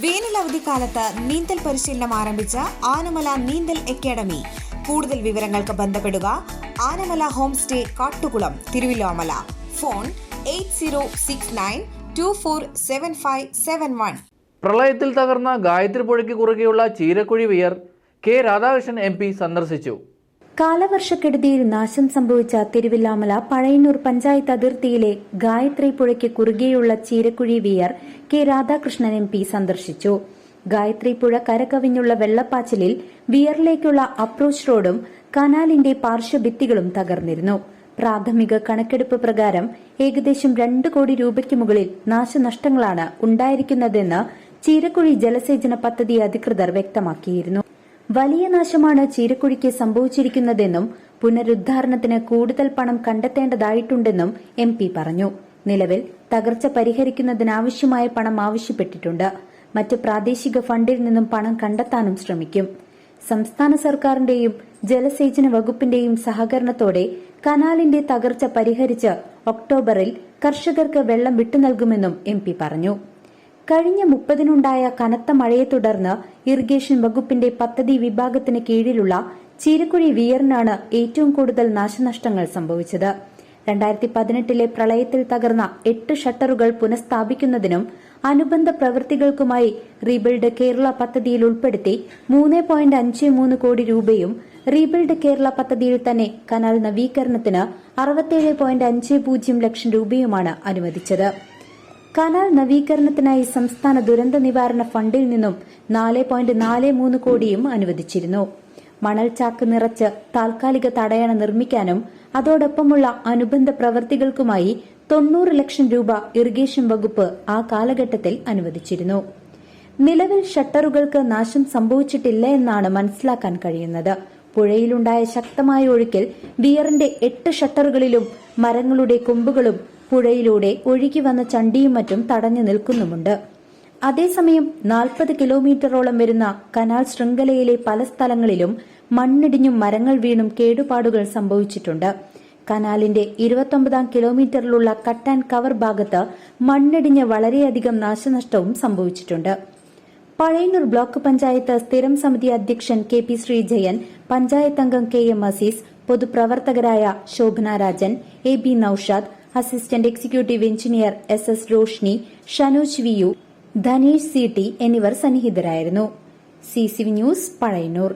വേനൽ അവധിക്കാലത്ത് നീന്തൽ പരിശീലനം ആരംഭിച്ച ആനമല നീന്തൽ അക്കാദമി. കൂടുതൽ വിവരങ്ങൾക്ക് ബന്ധപ്പെടുക Anamala home stay Kattukulam Thiruvilwamala. Phone eight zero six nine two four seven five seven one. പ്രളയത്തിൽ തകർന്ന ഗായത്രി പുഴയ്ക്ക് കുറുകെയുള്ള Cheerakuzhi weir K Radhakrishnan M P സന്ദർശിച്ചു. കാലവർഷക്കെടുതിയിൽ നാശം സംഭവിച്ച തിരുവില്ലാമല പഴയന്നൂർ പഞ്ചായത്ത് അതിർത്തിയിലെ ഗായത്രി പുഴയ്ക്ക് കുറുകെയുള്ള Cheerakuzhi weir K Radhakrishnan M P സന്ദർശിച്ചു. ഗായത്രി പുഴ കരകവിഞ്ഞുള്ള വെള്ളപ്പാച്ചിലിൽ വിയറിലേക്കുള്ള അപ്രോച്ച് റോഡും കനാലിന്റെ പാർശ്വഭിത്തികളും തകർന്നിരുന്നു. പ്രാഥമിക കണക്കെടുപ്പ് പ്രകാരം ഏകദേശം രണ്ട് കോടി രൂപയ്ക്ക് മുകളിൽ നാശനഷ്ടങ്ങളാണ് ഉണ്ടായിരിക്കുന്നതെന്ന് ചീരക്കുഴി ജലസേചന പദ്ധതി അധികൃതർ വ്യക്തമാക്കിയിരുന്നു. വലിയ നാശമാണ് ചീരക്കുഴിക്ക് സംഭവിച്ചിരിക്കുന്നതെന്നും പുനരുദ്ധാരണത്തിന് കൂടുതൽ പണം കണ്ടെത്തേണ്ടതായിട്ടുണ്ടെന്നും എം പി പറഞ്ഞു. നിലവിൽ തകർച്ച പരിഹരിക്കുന്നതിനാവശ്യമായ പണം ആവശ്യപ്പെട്ടിട്ടുണ്ട്. മറ്റ് പ്രാദേശിക ഫണ്ടിൽ നിന്നും പണം കണ്ടെത്താനും ശ്രമിക്കും. സംസ്ഥാന സർക്കാരിന്റെയും ജലസേചന വകുപ്പിന്റെയും സഹകരണത്തോടെ കനാലിന്റെ തകർച്ച പരിഹരിച്ച് ഒക്ടോബറിൽ കർഷകർക്ക് വെള്ളം വിട്ടുനൽകുമെന്നും എം പി പറഞ്ഞു. കഴിഞ്ഞ മുപ്പതിനുണ്ടായ കനത്ത മഴയെ തുടർന്ന് ഇറിഗേഷൻ വകുപ്പിന്റെ പദ്ധതി വിഭാഗത്തിന് കീഴിലുള്ള ചീരക്കുഴി വിയറിനാണ് ഏറ്റവും കൂടുതൽ നാശനഷ്ടങ്ങൾ സംഭവിച്ചത്. രണ്ടായിരത്തി പതിനെട്ടിലെ പ്രളയത്തിൽ തകർന്ന എട്ട് ഷട്ടറുകൾ പുനഃസ്ഥാപിക്കുന്നതിനും അനുബന്ധ പ്രവൃത്തികൾക്കുമായി റീബിൽഡ് കേരള പദ്ധതിയിൽ ഉൾപ്പെടുത്തി മൂന്ന് പോയിന്റ് അഞ്ച് മൂന്ന് കോടി രൂപയും റീബിൽഡ് കേരള പദ്ധതിയിൽ തന്നെ കനാൽ നവീകരണത്തിന് അറുപത്തിയേഴ് പോയിന്റ് അഞ്ച് പൂജ്യം ലക്ഷം രൂപയുമാണ് അനുവദിച്ചത്. കനാൽ നവീകരണത്തിനായി സംസ്ഥാന ദുരന്ത നിവാരണ ഫണ്ടിൽ നിന്നും നാല് പോയിന്റ് നാല് മൂന്ന് കോടിയും അനുവദിച്ചിരുന്നു. മണൽ ചാക്ക് നിറച്ച് താൽക്കാലിക തടയണ നിർമ്മിക്കാനും അതോടൊപ്പമുള്ള അനുബന്ധ പ്രവൃത്തികൾക്കുമായി തൊണ്ണൂറ് ലക്ഷം രൂപ ഇറിഗേഷൻ വകുപ്പ് ആ കാലഘട്ടത്തിൽ അനുവദിച്ചിരുന്നു. നിലവിൽ ഷട്ടറുകൾക്ക് നാശം സംഭവിച്ചിട്ടില്ല എന്നാണ് മനസ്സിലാക്കാൻ കഴിയുന്നത്. പുഴയിലുണ്ടായ ശക്തമായ ഒഴുക്കിൽ ബിയറിന്റെ എട്ട് ഷട്ടറുകളിലും മരങ്ങളുടെ കൊമ്പുകളും പുഴയിലൂടെ ഒഴുകി വന്ന ചണ്ടിയും മറ്റും തടഞ്ഞു നിൽക്കുന്നുമുണ്ട്. അതേസമയം നാൽപ്പത് കിലോമീറ്ററോളം വരുന്ന കനാൽ ശൃംഖലയിലെ പല സ്ഥലങ്ങളിലും മണ്ണിടിഞ്ഞും മരങ്ങൾ വീണും കേടുപാടുകൾ സംഭവിച്ചിട്ടുണ്ട്. കനാലിന്റെ ഇരുപത്തൊമ്പതാം കിലോമീറ്ററിലുള്ള കട്ട് ആൻഡ് കവർ ഭാഗത്ത് മണ്ണിടിഞ്ഞ് വളരെയധികം നാശനഷ്ടവും സംഭവിച്ചിട്ടുണ്ട്. പഴയന്നൂർ ബ്ലോക്ക് പഞ്ചായത്ത് സ്ഥിരം സമിതി അധ്യക്ഷൻ കെ പി ശ്രീജയൻ പഞ്ചായത്ത് അംഗം K M Azeez പൊതുപ്രവർത്തകരായ Shobhana Rajan A B Naushad assistant executive engineer S S Roshni Shanoj V U Dhanesh C T എന്നിവർ സന്നിഹിതരായിരുന്നു. C C news Pazhayannur.